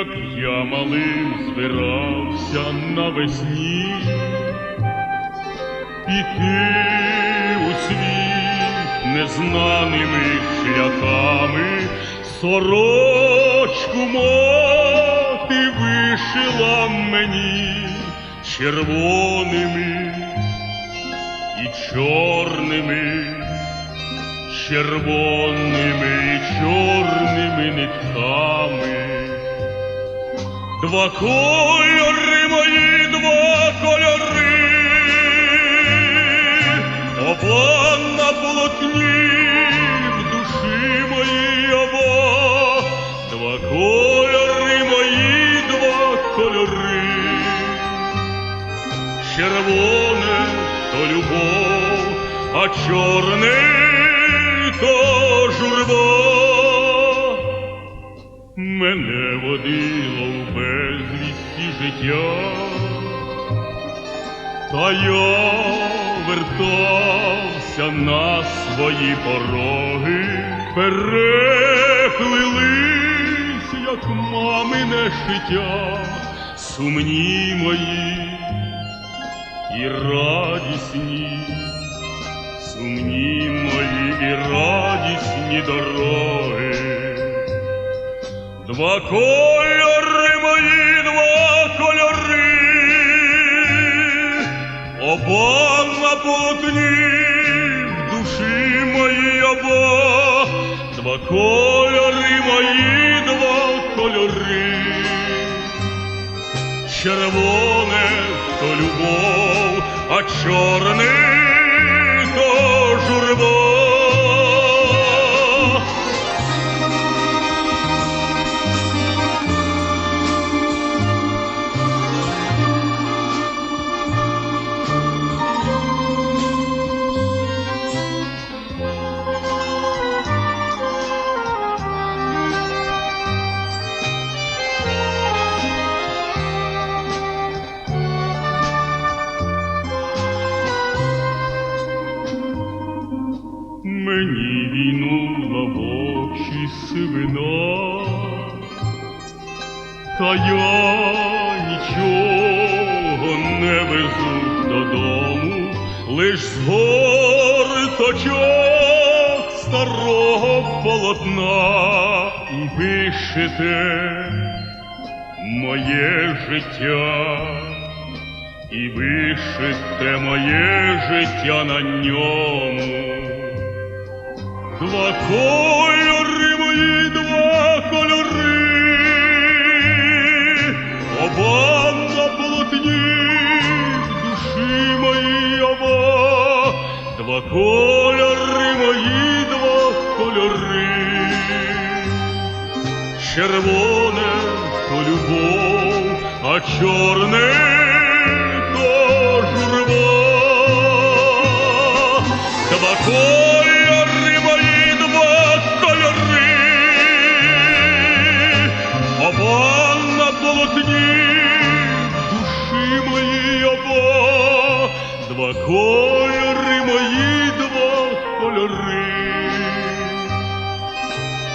як я малим збирався навесні, піти у світ незнаними шляхами, сорочку мати вишила мені червоними і чорними, червоними і чорними нитками. Два кольори мої, два кольори, оба на полотні в душі моїй оба, два кольори мої, два кольори, червоне то любов, а чорне то життя, та я вертався на свої пороги, переплились, як мамине життя, сумні мої і радісні, сумні мої і радісні дороги. Два кольори два кольори мої, два кольори, червоне то любов, а чорне то журба. Мені війнула в очі сивина, та я нічого не везу додому, лиш з горточок старого полотна і пишете моє життя. І вишите моє життя на ньому. Два кольори мої, два кольори, оба на полотні, душі моїй оба, два кольори мої, два кольори, червоне то любов, а чорне